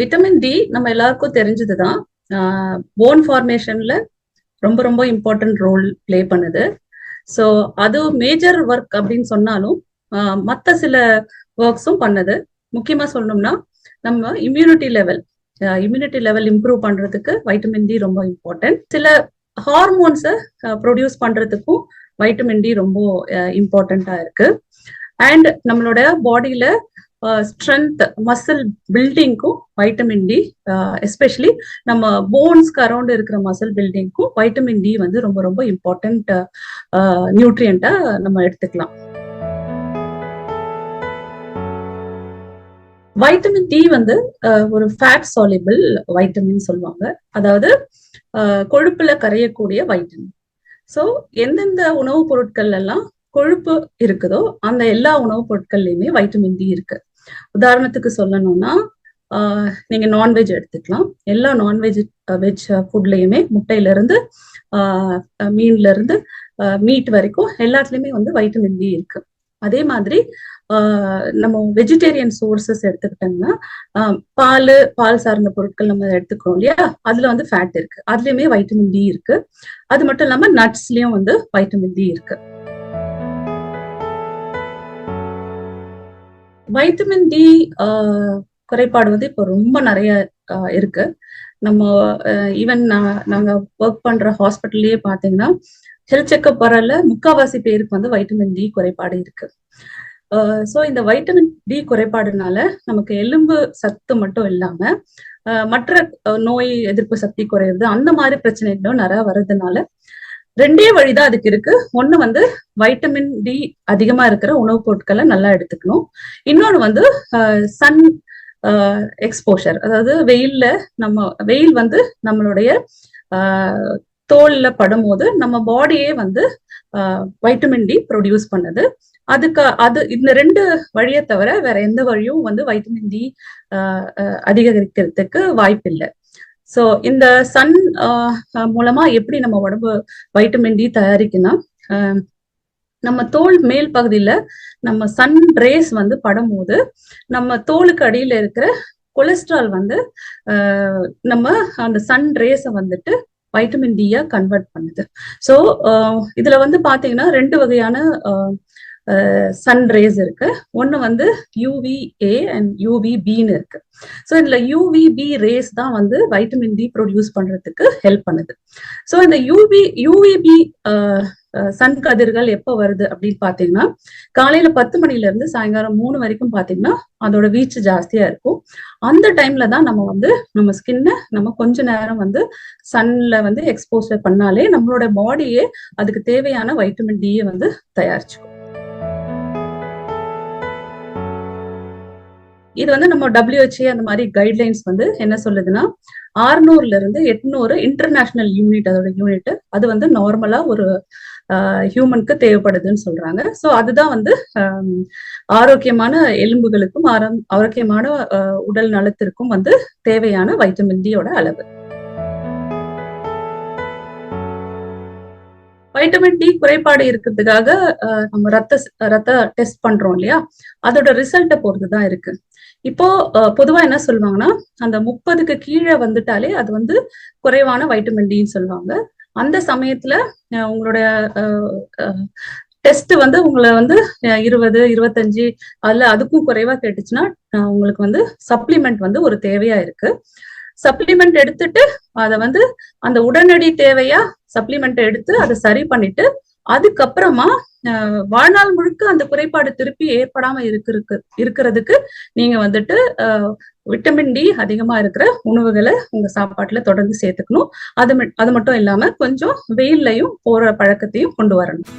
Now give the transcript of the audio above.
Vitamin D நம்ம எல்லாருக்கும் தெரிஞ்சதுதான். Phone ஃபார்மேஷன்ல ரொம்ப ரொம்ப இம்பார்ட்டன்ட் ரோல் பிளே பண்ணுது. ஸோ அது மேஜர் ஒர்க் அப்படின்னு சொன்னாலும் மற்ற சில ஒர்க்ஸும் பண்ணுது. முக்கியமா சொல்லணும்னா நம்ம immunity level immunity level improve பண்றதுக்கு வைட்டமின் டி ரொம்ப இம்பார்ட்டன்ட் சில ஹார்மோன்ஸை ப்ரொடியூஸ் பண்றதுக்கும் வைட்டமின் டி ரொம்ப இம்பார்ட்டண்டா இருக்கு. அண்ட் நம்மளோட பாடியில ஸ்ட்ரென்த் மசில் பில்டிங்க்கும் வைட்டமின் டி எஸ்பெஷலி நம்ம போன்ஸ்க்கு அரௌண்ட் இருக்கிற மசில் பில்டிங்க்கும் வைட்டமின் டி வந்து ரொம்ப ரொம்ப இம்பார்ட்டன்ட் நியூட்ரியண்டா நம்ம எடுத்துக்கலாம். வைட்டமின் டி வந்து ஒரு ஃபேட் சாலிபிள் வைட்டமின் சொல்லுவாங்க. அதாவது கொழுப்புல கரையக்கூடிய வைட்டமின் ஸோ எந்தெந்த உணவுப் பொருட்கள் எல்லாம் கொழுப்பு இருக்குதோ அந்த எல்லா உணவுப் பொருட்கள்லயுமே வைட்டமின் டி இருக்கு. உதாரணத்துக்கு சொல்லணும்னா நீங்க நான்வெஜ் எடுத்துக்கலாம். எல்லா நான்வெஜ் வெஜ் ஃபுட்லயுமே முட்டையில இருந்து மீன்ல இருந்து மீட் வரைக்கும் எல்லாத்துலயுமே வந்து வைட்டமின் டி இருக்கு. அதே மாதிரி நம்ம வெஜிடேரியன் சோர்சஸ் எடுத்துக்கிட்டோம்னா பால் பால் சார்ந்த பொருட்கள் நம்ம எடுத்துக்கிறோம் இல்லையா? அதுல வந்து ஃபேட் இருக்கு. அதுலயுமே வைட்டமின் டி இருக்கு. அது மட்டும் இல்லாம நட்ஸ்லயும் வந்து வைட்டமின் டி இருக்கு. வைட்டமின் டி குறைபாடு வந்து இப்போ ரொம்ப நிறைய இருக்கு. நம்ம ஈவன் நாங்க ஒர்க் பண்ற ஹாஸ்பிட்டல்லயே பாத்தீங்கன்னா ஹெல்த் செக்அப் வரல முக்காவாசி பேருக்கு வந்து வைட்டமின் டி குறைபாடு இருக்கு. ஸோ இந்த வைட்டமின் டி குறைபாடுனால நமக்கு எலும்பு சத்து மட்டும் இல்லாம மற்ற நோய் எதிர்ப்பு சக்தி குறையுது. அந்த மாதிரி பிரச்சனைகளும் நிறைய வர்றதுனால ரெண்டே வழிதான் அதுக்கு இருக்கு. ஒண்ணு வந்து வைட்டமின் டி அதிகமா இருக்கிற உணவுப் பொருட்களை நல்லா எடுத்துக்கணும். இன்னொன்னு வந்து சன் எக்ஸ்போஷர் அதாவது வெயில்ல நம்ம வெயில் வந்து நம்மளுடைய தோல்ல படும்போது நம்ம பாடியே வந்து வைட்டமின் டி ப்ரொடியூஸ் பண்ணுது. அதுக்கு அது இந்த ரெண்டு வழியை தவிர வேற எந்த வழியும் வந்து வைட்டமின் டி அதிகரிக்கிறதுக்கு வாய்ப்பு இல்லை ஸோ இந்த சன் மூலமா எப்படி நம்ம உடம்பு வைட்டமின் டி தயாரிக்கணும் நம்ம தோல் மேல் பகுதியில நம்ம சன் ரேஸ் வந்து படும்போது நம்ம தோலுக்கு அடியில இருக்கிற கொலஸ்ட்ரால் வந்து நம்ம அந்த சன் ரேஸை வந்துட்டு வைட்டமின் டியா கன்வெர்ட் பண்ணுது. ஸோ இதுல வந்து பாத்தீங்கன்னா ரெண்டு வகையான சன் ரேஸ் இருக்கு. ஒன்னு வந்து யூவிஏ அண்ட் யூவிபின்னு இருக்கு. ஸோ இதுல யூவிபி ரேஸ் தான் வந்து வைட்டமின் டி ப்ரொடியூஸ் பண்றதுக்கு ஹெல்ப் பண்ணுது. ஸோ இந்த யூவி யூவிபி சன் கதிர்கள் எப்போ வருது அப்படின்னு பாத்தீங்கன்னா காலையில பத்து மணில இருந்து சாயங்காலம் மூணு வரைக்கும் பாத்தீங்கன்னா அதோட வீச்சு ஜாஸ்தியா இருக்கும். அந்த டைம்ல தான் நம்ம வந்து நம்ம ஸ்கின்னை நம்ம கொஞ்ச நேரம் வந்து சன்ல வந்து எக்ஸ்போஸ் பண்ணாலே நம்மளோட பாடியே அதுக்கு தேவையான வைட்டமின் டியை வந்து தயாரிச்சுக்கும். இது வந்து நம்ம டபிள்யூஹெச்ஏ அந்த மாதிரி கைட்லைன்ஸ் வந்து என்ன சொல்லுதுன்னா ஆறுநூறுல இருந்து எட்நூறு இன்டர்நேஷனல் யூனிட் அதோட யூனிட் அது வந்து நார்மலா ஒரு ஹியூமனுக்கு தேவைப்படுதுன்னு சொல்றாங்க. ஸோ அதுதான் வந்து ஆரோக்கியமான எலும்புகளுக்கும் ஆரோக்கியமான உடல் நலத்திற்கும் வந்து தேவையான வைட்டமின் டியோட அளவு. வைட்டமின் டி குறைபாடு இருக்கிறதுக்காக நம்ம ரத்த ரத்த டெஸ்ட் பண்றோம் இல்லையா? அதோட ரிசல்ட்டை பொறுத்து தான் இருக்கு. இப்போ பொதுவா என்ன சொல்லுவாங்கன்னா அந்த முப்பதுக்கு கீழே வந்துட்டாலே அது வந்து குறைவான வைட்டமின் டின்னு சொல்லுவாங்க. அந்த சமயத்துல உங்களுடைய டெஸ்ட் வந்து உங்களை வந்து இருபது இருபத்தஞ்சு அதுல அதுக்கும் குறைவா கேட்டுச்சுன்னா உங்களுக்கு வந்து சப்ளிமெண்ட் வந்து ஒரு தேவையா இருக்கு. சப்ளிமெண்ட் எடுத்துட்டு அதை வந்து அந்த உடனடி தேவையா சப்ளிமெண்ட் எடுத்து அதை சரி பண்ணிட்டு அதுக்கப்புறமா வாழ்நாள் முழுக்க அந்த குறைபாடு திருப்பி ஏற்படாம இருக்கிறதுக்கு இருக்கிறதுக்கு நீங்க வந்துட்டு விட்டமின் டி அதிகமா இருக்கிற உணவுகளை உங்க சாப்பாட்டுல தொடர்ந்து சேர்த்துக்கணும். அது அது மட்டும் இல்லாம கொஞ்சம் வெயில்லையும் போற பழக்கத்தையும் கொண்டு வரணும்.